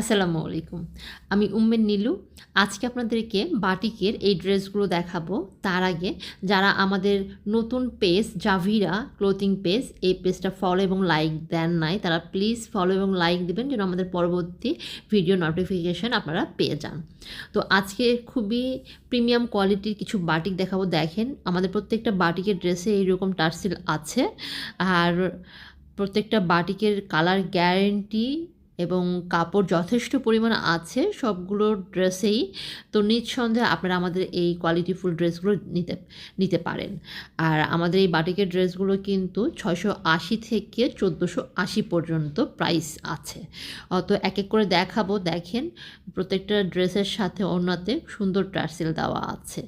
আসসালামু আলাইকুম। আমি উম্মেন নীলু। আজকে আপনাদেরকে বাটিকের এই ড্রেসগুলো দেখাবো। তার আগে যারা আমাদের নতুন পেজ, জাভিরা ক্লোথিং পেজ, এই পেজটা ফলো এবং লাইক দেন নাই, তারা প্লিজ ফলো এবং লাইক দেবেন যেন আমাদের পরবর্তী ভিডিও নোটিফিকেশান আপনারা পেয়ে যান। তো আজকে খুবই প্রিমিয়াম কোয়ালিটির কিছু বাটিক দেখাবো। দেখেন, আমাদের প্রত্যেকটা বাটিকের ড্রেসে এইরকম টার্সিল আছে। আর প্রত্যেকটা বাটিকের কালার গ্যারেন্টি এবং কাপড় যথেষ্ট পরিমাণ আছে, সবগুলো ড্রেসেই তো নিঃসন্দেহে আপনারা আমাদের এই কোয়ালিটিফুল ড্রেসগুলো নিতে নিতে পারেন। আর আমাদের এই বাটিকের ড্রেসগুলো কিন্তু ছয়শো আশি থেকে চোদ্দোশো আশি পর্যন্ত প্রাইস আছে। তো এক এক করে দেখাবো, দেখেন। প্রত্যেকটা ড্রেসের সাথে অন্যতে সুন্দর টার্সেল দেওয়া আছে।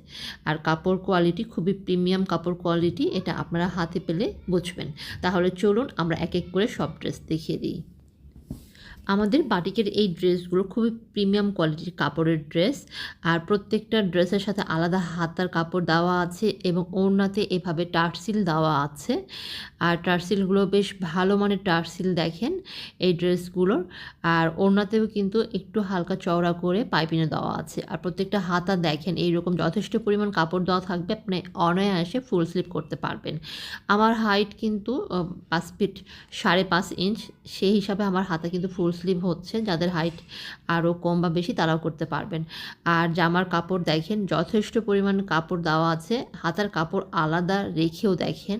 আর কাপড় কোয়ালিটি খুবই প্রিমিয়াম কাপড় কোয়ালিটি এটা আপনারা হাতে পেলে বুঝবেন। তাহলে চলুন আমরা এক এক করে সব ড্রেস দেখিয়ে দিই। আমাদের বাটিকের এই ড্রেসগুলো খুবই প্রিমিয়াম কোয়ালিটির কাপড়ের ড্রেস আর প্রত্যেকটা ড্রেসের সাথে আলাদা হাতার কাপড় দেওয়া আছে এবং ওড়নাতে এভাবে টার্সিল দেওয়া আছে। আর টার্সিলগুলো বেশ ভালো মানের টার্সিল দেখেন এই ড্রেসগুলোর আর ওড়নাতেও কিন্তু একটু হালকা চওড়া করে পাইপিনে দেওয়া আছে। আর প্রত্যেকটা হাতা দেখেন, এইরকম যথেষ্ট পরিমাণ কাপড় দেওয়া থাকবে, আপনি অনায়াসে ফুল স্লিপ করতে পারবেন। আমার হাইট কিন্তু পাঁচ ফিট সাড়ে পাঁচ ইঞ্চ সেই হিসাবে আমার হাতা কিন্তু ফুল স্লিভ হচ্ছে, যাদের হাইট আরও কম বা বেশি তারাও করতে পারবেন। আর জামার কাপড় দেখেন, যথেষ্ট পরিমাণ কাপড় দেওয়া আছে। হাতার কাপড় আলাদা রেখেও দেখেন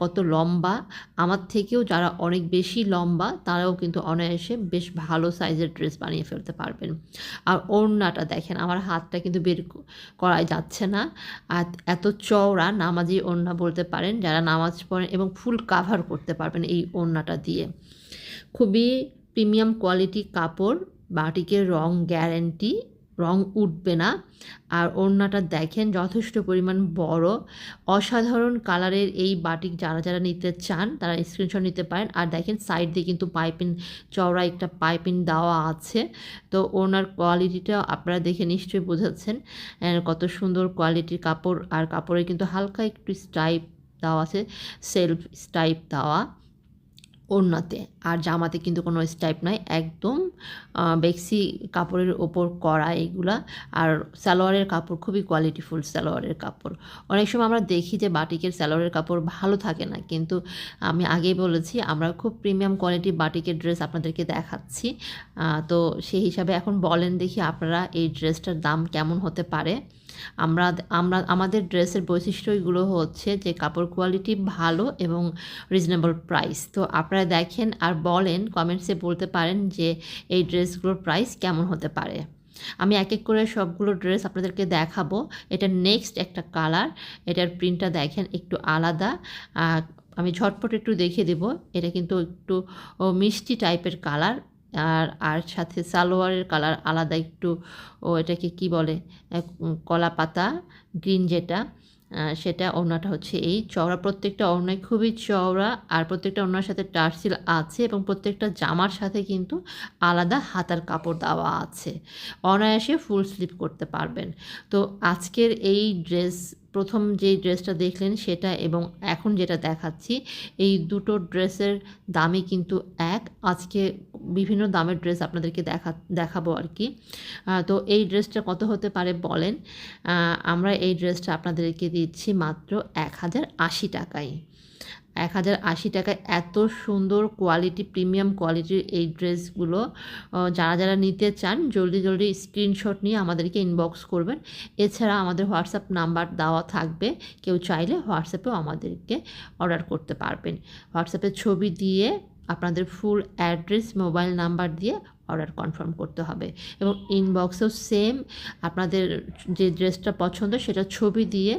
কত লম্বা। আমার থেকেও যারা অনেক বেশি লম্বা, তারাও কিন্তু অনায়াসে বেশ ভালো সাইজের ড্রেস বানিয়ে ফেলতে পারবেন। আর ওড়নাটা দেখেন, আমার হাতটা কিন্তু বের করাই যাচ্ছে না। আর এত চওড়া নামাজি ওড়না বলতে পারেন, যারা নামাজ পড়েন এবং ফুল কাভার করতে পারবেন এই ওড়নাটা দিয়ে। খুবই প্রিমিয়াম কোয়ালিটি কাপড় বাটিকের রং গ্যারেন্টি, রং উঠবে না। আর ওড়নাটা দেখেন যথেষ্ট পরিমাণ বড়। অসাধারণ কালারের এই বাটিক যারা যারা নিতে চান, তারা স্ক্রিনশট নিতে পারেন। আর দেখেন সাইড দিয়ে কিন্তু পাইপিং চওড়া একটা পাইপিং দেওয়া আছে। তো ওনার কোয়ালিটিটা আপনারা দেখে নিশ্চয়ই বোঝাচ্ছেন কত সুন্দর কোয়ালিটির কাপড়। আর কাপড়ে কিন্তু হালকা একটু স্টাইপ দেওয়া আছে সেলফ স্টাইপ দেওয়া। ওড়নাতে। আর জামাতে কিন্তু কোনো স্টাইপ নাই, একদম বেক্সি কাপড়ের ওপর করা এগুলা। আর সালোয়ারের কাপড়, খুবই কোয়ালিটিফুল সালোয়ারের কাপড়। অনেক সময় আমরা দেখি যে বাটিকের সালোয়ারের কাপড় ভালো থাকে না, কিন্তু আমি আগেই বলেছি, আমরা খুব প্রিমিয়াম কোয়ালিটি বাটিকের ড্রেস আপনাদেরকে দেখাচ্ছি। তো সেই হিসাবে এখন বলেন দেখি আপনারা এই ড্রেসটার দাম কেমন হতে পারে। আমরা আমরা, আমাদের ড্রেসের বৈশিষ্ট্যগুলো হচ্ছে যে কাপড় কোয়ালিটি ভালো এবং রিজনেবল প্রাইস তো আপনারা দেখেন আর বলেন কমেন্টসে বলতে পারেন যে এই ড্রেসগুলোর প্রাইস কেমন হতে পারে। আমি এক এক করে সবগুলো ড্রেস আপনাদেরকে দেখাবো। এটা নেক্সট একটা কালার এটার প্রিন্টটা দেখেন একটু আলাদা। আমি ঝটপট একটু দেখিয়ে দেবো। এটা কিন্তু একটু মিষ্টি টাইপের কালার আর আর সাথে সালোয়ারের কালার আলাদা একটু, ও এটাকে কি বলে? কলা পাতা, গ্রিন যেটা সেটা ওড়নাটা হচ্ছে এই চওড়া। প্রত্যেকটা ওড়নায় খুবই চওড়া আর প্রত্যেকটা ওড়নার সাথে টার্সিল আছে এবং প্রত্যেকটা জামার সাথে কিন্তু আলাদা হাতার কাপড় দেওয়া আছে। অনায়াসে ফুল স্লিপ করতে পারবেন। তো আজকের এই ড্রেস প্রথম যে ড্রেসটা দেখলেন সেটা এবং এখন যেটা দেখাচ্ছি, এই দুটো ড্রেসের দামই কিন্তু এক। আজকে বিভিন্ন দামের ড্রেস আপনাদেরকে দেখা, দেখাবো আর কি। তো এই ড্রেসটা কত হতে পারে বলেন? আমরা এই ড্রেসটা আপনাদেরকে দিচ্ছি মাত্র এক হাজার আশি টাকায়। এক হাজার আশি টাকায় এত সুন্দর কোয়ালিটি প্রিমিয়াম কোয়ালিটির এই ড্রেসগুলো যারা যারা নিতে চান, জলদি জলদি স্ক্রিনশট নিয়ে আমাদেরকে ইনবক্স করবেন। এছাড়া আমাদের হোয়াটসঅ্যাপ নাম্বার দেওয়া থাকবে, কেউ চাইলে হোয়াটসঅ্যাপেও আমাদেরকে অর্ডার করতে পারবেন। হোয়াটসঅ্যাপে ছবি দিয়ে আপনাদের ফুল অ্যাড্রেস মোবাইল নাম্বার দিয়ে অর্ডার কনফার্ম করতে হবে। এবং ইনবক্সেও সেম আপনাদের যে ড্রেসটা পছন্দ, সেটা ছবি দিয়ে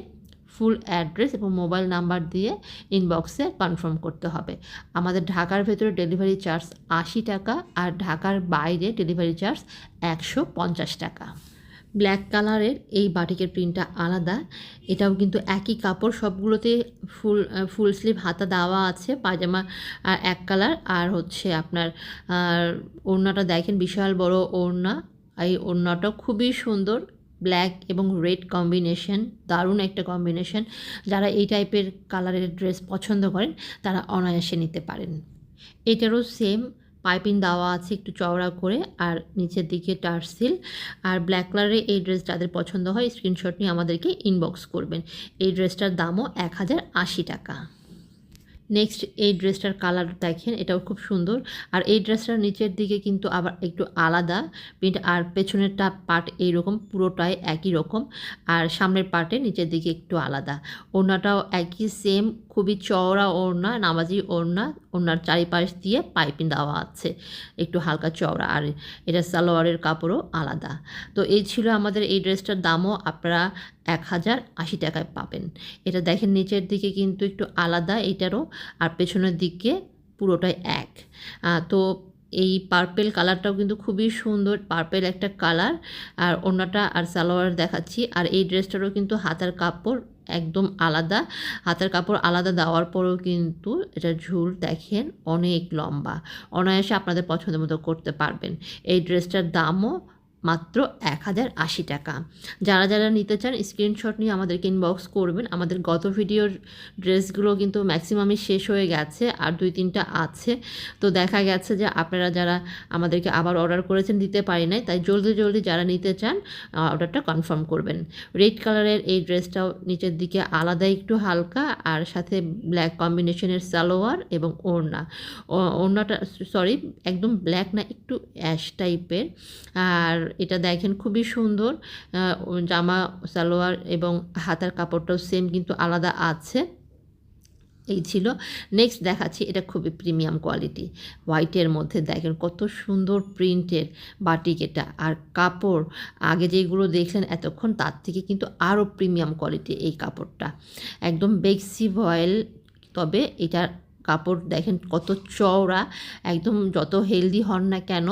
ফুল অ্যাড্রেস এবং মোবাইল নাম্বার দিয়ে ইনবক্সে কনফার্ম করতে হবে। আমাদের ঢাকার ভেতরে ডেলিভারি চার্জ আশি টাকা আর ঢাকার বাইরে ডেলিভারি চার্জ একশো পঞ্চাশ টাকা। ব্ল্যাক কালারের এই বাটিকের প্রিন্টটা আলাদা। এটাও কিন্তু একই কাপড়, সবগুলোতে ফুল ফুল স্লিভ হাতা দেওয়া আছে, পায়জামা আর এক কালার। আর হচ্ছে আপনার ওড়নাটা দেখেন বিশাল বড় ওড়না। এই ওড়নাটা খুবই সুন্দর। ব্ল্যাক এবং রেড কম্বিনেশন দারুণ একটা কম্বিনেশন যারা এই টাইপের কালারের ড্রেস পছন্দ করেন, তারা অনায়াসে নিতে পারেন। এটারও সেম পাইপিং দেওয়া আছে একটু চওড়া করে, আর নিচের দিকে টার্সিল আর ব্ল্যাক কালারের এই ড্রেস যাদের পছন্দ হয় স্ক্রিনশট নিয়ে আমাদেরকে ইনবক্স করবেন। এই ড্রেসটার দামও এক হাজার আশি টাকা। নেক্সট এই ড্রেসটার কালার দেখেন, এটাও খুব সুন্দর। আর এই ড্রেসটার নিচের দিকে কিন্তু আবার একটু আলাদা প্রিন্ট আর পেছনেরটা পার্ট এইরকম, পুরোটাই একই রকম। আর সামনের পার্টে নিচের দিকে একটু আলাদা। ওড়নাটাও একই সেম খুবই চওড়া ওড়না, নামাজি ওড়না। ওড়নার চারিপাশ দিয়ে পাইপিং দেওয়া আছে, একটু হালকা চওড়া। আর এটা সালোয়ারের কাপড়ও আলাদা। তো এই ছিল আমাদের এই ড্রেসটার দামও, আপনারা এক হাজার আশি টাকায় পাবেন। এটা দেখেন নিচের দিকে কিন্তু একটু আলাদা এটারও আর পেছনের দিকে পুরোটাই এক। তো এই পার্পেল কালারটাও কিন্তু খুবই সুন্দর, পার্পেল একটা কালার। আর ওড়নাটা আর সালোয়ার দেখাচ্ছি। আর এই ড্রেসটারও কিন্তু হাতার কাপড় একদম আলাদা। হাতের কাপড় আলাদা দেওয়ার পরেও কিন্তু এটা ঝুল দেখেন অনেক লম্বা। অনায়াসে আপনাদের পছন্দ মতো করতে পারবেন। এই ড্রেসটার দামও মাত্র এক হাজার আশি টাকা। যারা যারা নিতে চান স্ক্রিনশট নিয়ে আমাদেরকে ইনবক্স করবেন। আমাদের গত ভিডিওর ড্রেসগুলো কিন্তু ম্যাক্সিমামই শেষ হয়ে গেছে, আর দুই তিনটা আছে। তো দেখা গেছে যে আপনারা যারা আমাদেরকে আবার অর্ডার করেছেন, দিতে পারি নাই, তাই জলদি জলদি যারা নিতে চান অর্ডারটা কনফার্ম করবেন। রেড কালারের এই ড্রেসটাও নিচের দিকে আলাদা একটু হালকা, আর সাথে ব্ল্যাক কম্বিনেশনের সালোয়ার এবং ওড়না। ওড়নাটা সরি একদম ব্ল্যাক না, একটু অ্যাশ টাইপের আর এটা দেখেন খুবই সুন্দর। জামা, সালোয়ার এবং হাতার কাপড়টাও সেম কিন্তু আলাদা আছে। এই ছিল। নেক্সট দেখাচ্ছি, এটা খুবই প্রিমিয়াম কোয়ালিটি হোয়াইটের মধ্যে দেখেন কত সুন্দর প্রিন্টের বাটিক এটা। আর কাপড়, আগে যেগুলো দেখলেন এতক্ষণ তার থেকে কিন্তু আরও প্রিমিয়াম কোয়ালিটি এই কাপড়টা। একদম বেক্সি ভয়েল, তবে এটার কাপড় দেখেন কত চওড়া, একদম যত হেলদি হন না কেন,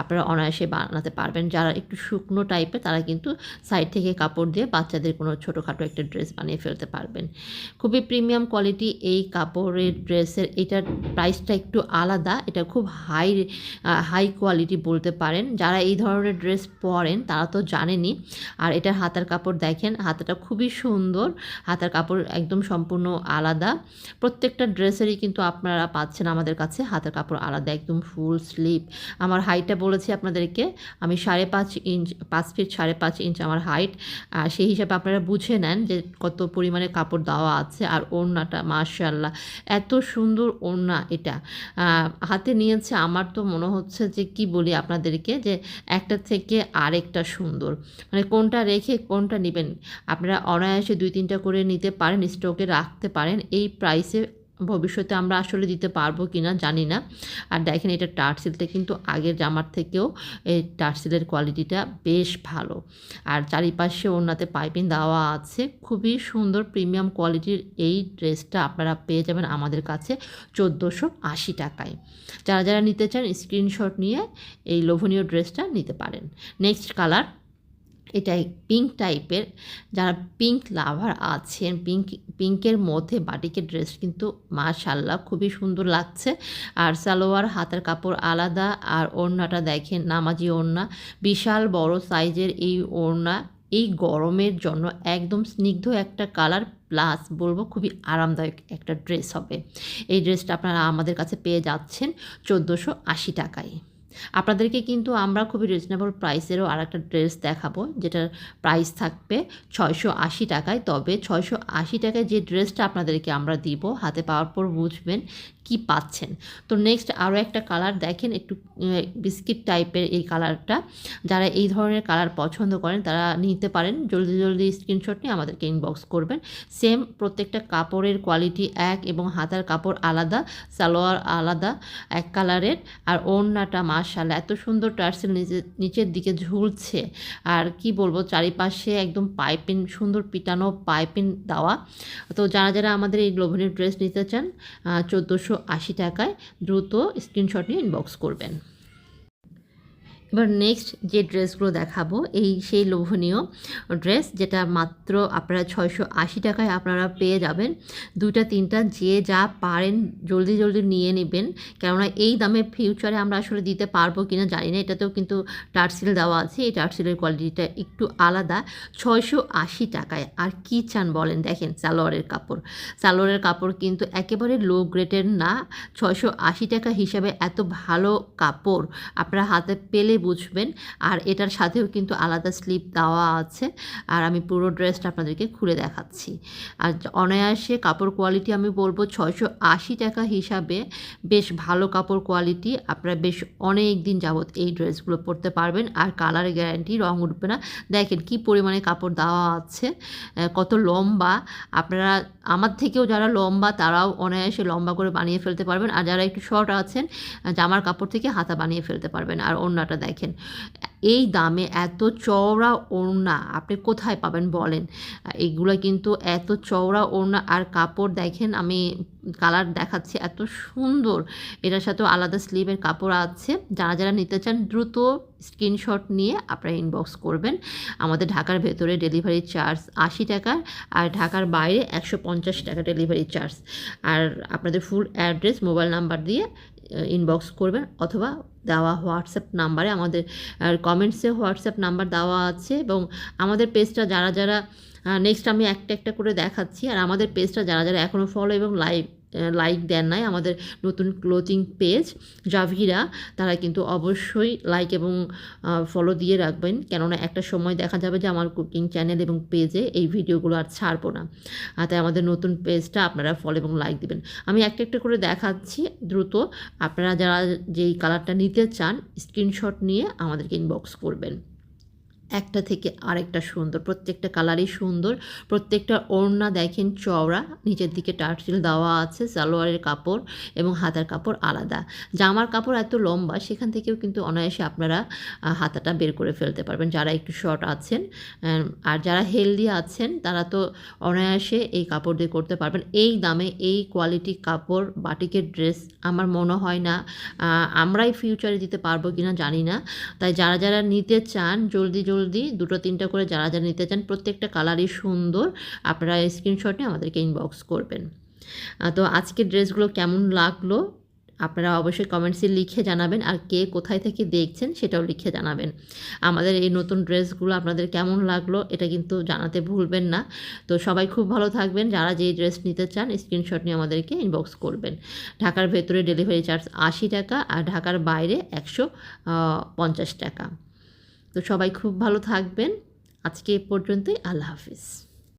আপনারা অনায়াসে বানাতে পারবেন। যারা একটু শুকনো টাইপের তারা কিন্তু সাইড থেকে কাপড় দিয়ে বাচ্চাদের কোনো ছোটোখাটো একটা ড্রেস বানিয়ে ফেলতে পারবেন। খুবই প্রিমিয়াম কোয়ালিটি এই কাপড়ের ড্রেসের এটার প্রাইসটা একটু আলাদা, এটা খুব হাই হাই কোয়ালিটি বলতে পারেন। যারা এই ধরনের ড্রেস পরেন, তারা তো জানেনই। আর এটার হাতার কাপড় দেখেন, হাতাটা খুবই সুন্দর, হাতার কাপড় একদম সম্পূর্ণ আলাদা। প্রত্যেকটা ড্রেসেরই কিন্তু আপনারা পাচ্ছেন আমাদের কাছে। হাতের কাপড় আলাদা, একদম ফুল স্লিপ আমার হাইটটা বলেছি আপনাদেরকে, আমি সাড়ে পাঁচ ইঞ্চ পাঁচ ফিট সাড়ে পাঁচ ইঞ্চ আমার হাইট আর সেই হিসাবে আপনারা বুঝে নেন যে কত পরিমাণে কাপড় দেওয়া আছে আর ওড়নাটা মার্শাল্লাহ এত সুন্দর ওড়না এটা। হাতে নিয়েছে আমার তো মনে হচ্ছে যে কি বলি আপনাদেরকে, যে একটা থেকে আরেকটা সুন্দর। মানে কোনটা রেখে কোনটা নেবেন? আপনারা অনায়াসে দুই তিনটা করে নিতে পারেন, স্টকে রাখতে পারেন। এই প্রাইসে ভবিষ্যতে আমরা আসলে দিতে পারব কি না জানি না। আর দেখেন এটা টার্সিলটা কিন্তু আগের জামার থেকেও এই টার্সিলের কোয়ালিটিটা বেশ ভালো। আর চারিপাশে ওনাতে পাইপিং দেওয়া আছে। খুবই সুন্দর প্রিমিয়াম কোয়ালিটির এই ড্রেসটা আপনারা পেয়ে যাবেন আমাদের কাছে চোদ্দোশো আশি টাকায়। যারা যারা নিতে চান স্ক্রিনশট নিয়ে এই লোভনীয় ড্রেসটা নিতে পারেন। নেক্সট কালার এটাই পিঙ্ক টাইপের যারা পিঙ্ক লাভার আছেন পিঙ্ক পিঙ্কের মধ্যে বাটিকের ড্রেস কিন্তু মাশাল্লাহ খুবই সুন্দর লাগছে। আর সালোয়ার, হাতের কাপড় আলাদা, আর ওড়নাটা দেখেন নামাজি ওড়না, বিশাল বড় সাইজের এই ওড়না, এই গরমের জন্য একদম স্নিগ্ধ একটা কালার প্লাস বলব খুবই আরামদায়ক একটা ড্রেস হবে। এই ড্রেসটা আপনারা আমাদের কাছে পেয়ে যাচ্ছেন চোদ্দোশো আশি টাকায়। আপনাদেরকে কিন্তু আমরা খুবই রিজনেবল প্রাইসেরও আর একটা ড্রেস দেখাবো, যেটার প্রাইস থাকবে ছয়শো আশি টাকায়। তবে ছয়শো আশি টাকায় যে ড্রেসটা আপনাদেরকে আমরা দিব, হাতে পাওয়ার পর বুঝবেন কি পাচ্ছেন? তো নেক্সট আরও একটা কালার দেখেন, একটু বিস্কিট টাইপের এই কালারটা যারা এই ধরনের কালার পছন্দ করেন, তারা নিতে পারেন। জলদি জলদি স্ক্রিনশট নিয়ে আমাদেরকে ইনবক্স করবেন। সেম প্রত্যেকটা কাপড়ের কোয়ালিটি এক এবং হাতার কাপড় আলাদা, সালোয়ার আলাদা, এক কালারের আর ওড়নাটা মাশাল্লাহ এত সুন্দর টার্সেল নিচে নিচের দিকে ঝুলছে। আর কি বলব, চারিপাশে একদম পাইপিং, সুন্দর পিটানো পাইপিং দেওয়া। তো যারা যারা আমাদের এই লোভনীয় ড্রেস নিতে চান চোদ্দোশো টাকায় দ্রুত স্ক্রিনশট নিয়ে ইনবক্স করবেন। এবার নেক্সট যে ড্রেসগুলো দেখাবো, এই সেই লোভনীয় ড্রেস যেটা মাত্র আপনারা ছয়শো আশি টাকায় আপনারা পেয়ে যাবেন। দুইটা, তিনটা যে যা পারেন জলদি জলদি নিয়ে নেবেন। কেননা এই দামে ফিউচারে আমরা আসলে দিতে পারব কিনা জানি না। এটাতেও কিন্তু টার্সিল দেওয়া আছে। এই টার্সিলের কোয়ালিটিটা একটু আলাদা। ছয়শো আশি টাকায় আর কি চান বলেন? দেখেন সালোয়ারের কাপড়। সালোয়ারের কাপড় কিন্তু একেবারে লো গ্রেডের না। ছয়শো আশি টাকা হিসাবে এত ভালো কাপড় আপনারা হাতে পেলে বুঝবেন। আর এটার সাথেও কিন্তু আলাদা স্লিপ দেওয়া আছে। আর আমি পুরো ড্রেসটা আপনাদেরকে খুলে দেখাচ্ছি। আর অনায়াসে কাপড় কোয়ালিটি আমি বলব ছয়শো আশি টাকা হিসাবে বেশ ভালো কাপড় কোয়ালিটি। আপনারা বেশ অনেক দিন যাবত এই ড্রেসগুলো পরতে পারবেন। আর কালারের গ্যারান্টি রং উঠবে না। দেখেন কি পরিমাণে কাপড় দেওয়া আছে। কত লম্বা। আপনারা, আমার থেকেও যারা লম্বা, তারাও অনায়াসে লম্বা করে বানিয়ে ফেলতে পারবেন। আর যারা একটু শর্ট আছেন, জামার কাপড় থেকে হাতা বানিয়ে ফেলতে পারবেন। আর অন্যটা এই দামে এত চওড়া ওড়না আপনি কোথায় পাবেন বলেন? এইগুলো কিন্তু এত চওড়া ওড়না আর কাপড় দেখেন, আমি কালার দেখাচ্ছি এত সুন্দর। এটার সাথেও আলাদা স্লিভের কাপড় আছে। যারা যারা নিতে চান দ্রুত স্ক্রিনশট নিয়ে আপনারা ইনবক্স করবেন। আমাদের ঢাকার ভেতরে ডেলিভারি চার্জ আশি টাকা আর ঢাকার বাইরে একশো পঞ্চাশ টাকা ডেলিভারি চার্জ আর আপনাদের ফুল অ্যাড্রেস মোবাইল নাম্বার দিয়ে ইনবক্স করবেন অথবা দেওয়া হোয়াটসঅ্যাপ নাম্বারে, আমাদের কমেন্টসে হোয়াটসঅ্যাপ নাম্বার দেওয়া আছে এবং আমাদের পেজটা যারা যারা নেক্সট আমি একটা একটা করে দেখাচ্ছি, আর আমাদের পেজটা যারা যারা এখনও ফলো এবং লাইভ লাইক দেন নাই আমাদের নতুন ক্লোথিং পেজ জাভিরা, তারা কিন্তু অবশ্যই লাইক এবং ফলো দিয়ে রাখবেন। কেননা একটা সময় দেখা যাবে যে আমার কুকিং চ্যানেল এবং পেজে এই ভিডিওগুলো আর ছাড়বো না। তাই আমাদের নতুন পেজটা আপনারা ফলো এবং লাইক দিবেন। আমি একটা একটা করে দেখাচ্ছি দ্রুত। আপনারা যারা যেই কালারটা নিতে চান স্ক্রিনশট নিয়ে আমাদেরকে ইনবক্স করবেন। একটা থেকে আরেকটা সুন্দর, প্রত্যেকটা কালারই সুন্দর। প্রত্যেকটা ওড়না দেখেন চওড়া, নিচের দিকে টার্সিল দেওয়া আছে, সালোয়ারের কাপড় এবং হাতার কাপড় আলাদা। জামার কাপড় এত লম্বা, সেখান থেকেও কিন্তু অনায়াসে আপনারা হাতাটা বের করে ফেলতে পারবেন। যারা একটু শর্ট আছেন আর যারা হেলদি আছেন, তারা তো অনায়াসে এই কাপড় দিয়ে করতে পারবেন। এই দামে এই কোয়ালিটি কাপড়, বাটিকের ড্রেস আমার মনে হয় না আমরাই ফিউচারে দিতে পারব কিনা জানি না। তাই যারা যারা নিতে চান, জলদি জলদি দুটো, তিনটা করে যারা যারা নিতে চান, প্রত্যেকটা কালারই সুন্দর, আপনারা স্ক্রিনশট আমাদেরকে ইনবক্স করবেন। তো আজকের ড্রেসগুলো কেমন লাগল? আপনারা অবশ্যই কমেন্টসে লিখে জানাবেন, আর কে কোথায় থেকে দেখছেন সেটাও লিখে জানাবেন। আমাদের এই নতুন ড্রেসগুলো আপনাদের কেমন লাগল এটা কিন্তু জানাতে ভুলবেন না। তো সবাই খুব ভালো থাকবেন, যারা যেই ড্রেস নিতে চান স্ক্রিনশট নিয়ে আমাদেরকে ইনবক্স করবেন। ঢাকার ভেতরে ডেলিভারি চার্জ আশি টাকা, আর ঢাকার বাইরে একশো পঞ্চাশ টাকা। তো সবাই খুব ভালো থাকবেন। আজকে এ পর্যন্তই আল্লাহ হাফিজ।